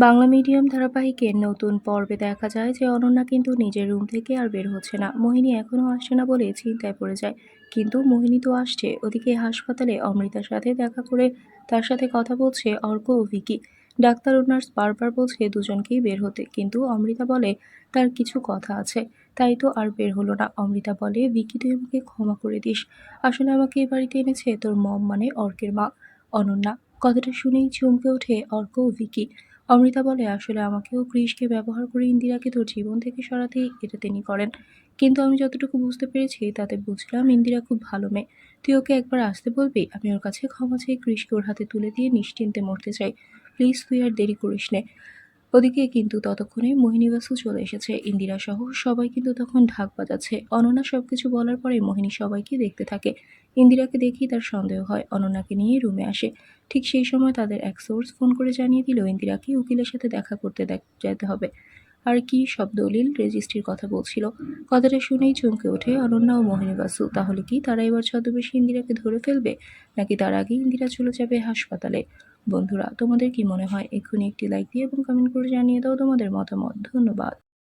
Bangla medium ধারাবাহিকের নতুন পর্বে দেখা যায় যে অনন্যা কিন্তু নিজের রুম থেকে আর বের হচ্ছে না। মোহিনী এখনও আসছে না বলে চিন্তায় পড়ে যায়। কিন্তু মোহিনী তো আসছে। ওদিকে হাসপাতালে অমৃতার সাথে দেখা করে তার সাথে কথা বলছে অর্ক ও ভিকি। ডাক্তার ও নার্স বারবার বলছে দুজনকেই বের হতে। কিন্তু অমৃতা বলে, তার কিছু কথা আছে। তাই তো আর বের হলো না। অমৃতা বলে, ভিকি, তুই আমাকে ক্ষমা করে দিস। আসলে আমাকে এই বাড়িতে এনেছে তোর মম মানে অর্কের মা। অনন্যা কথাটা শুনেই চমকে ওঠে অর্ক ও ভিকি। অমৃতা বলে, আসলে আমাকেও কৃষকে ব্যবহার করে ইন্দিরাকে তোর জীবন থেকে সরাতেই এটা তিনি করেন। কিন্তু আমি যতটুকু বুঝতে পেরেছি, তাতে বুঝলাম ইন্দিরা খুব ভালো মেয়ে। তুই ওকে একবার আসতে বলবি, আমি ওর কাছে ক্ষমা চেয়ে কৃষকে ওর হাতে তুলে দিয়ে নিশ্চিন্তে মরতে চাই। প্লিজ তুই আর দেরি করিস নে। ওদিকে কিন্তু ততক্ষণে মোহিনী বাসু চলে এসেছে। ইন্দিরা সহ সবাই কিন্তু তখন ঢাক বাজাচ্ছে। অনন্যা সবকিছু বলার পরে মোহিনী সবাইকে দেখতে থাকে। ইন্দিরাকে দেখেই তার সন্দেহ হয় অনন্যাকে নিয়ে রুমে আসে। ঠিক সেই সময় তাদের এক সোর্স ফোন করে জানিয়ে দিল, ইন্দিরাকে উকিলের সাথে দেখা করতে যেতে হবে। আর কি সব দলিল রেজিস্ট্রির কথা বলছিল। কথাটা শুনেই চমকে ওঠে অনন্যা ও মোহিনী বাসু তাহলে কি তারা এবার ছদ্মবেশী ইন্দিরাকে ধরে ফেলবে? নাকি তার আগে ইন্দিরা চলে যাবে হাসপাতালে? বন্ধুরা, তোমাদের কি মনে হয়? এক্ষুনি একটি লাইক দিয়ে এবং কমেন্ট করে জানিয়ে দাও তোমাদের মতামত। ধন্যবাদ।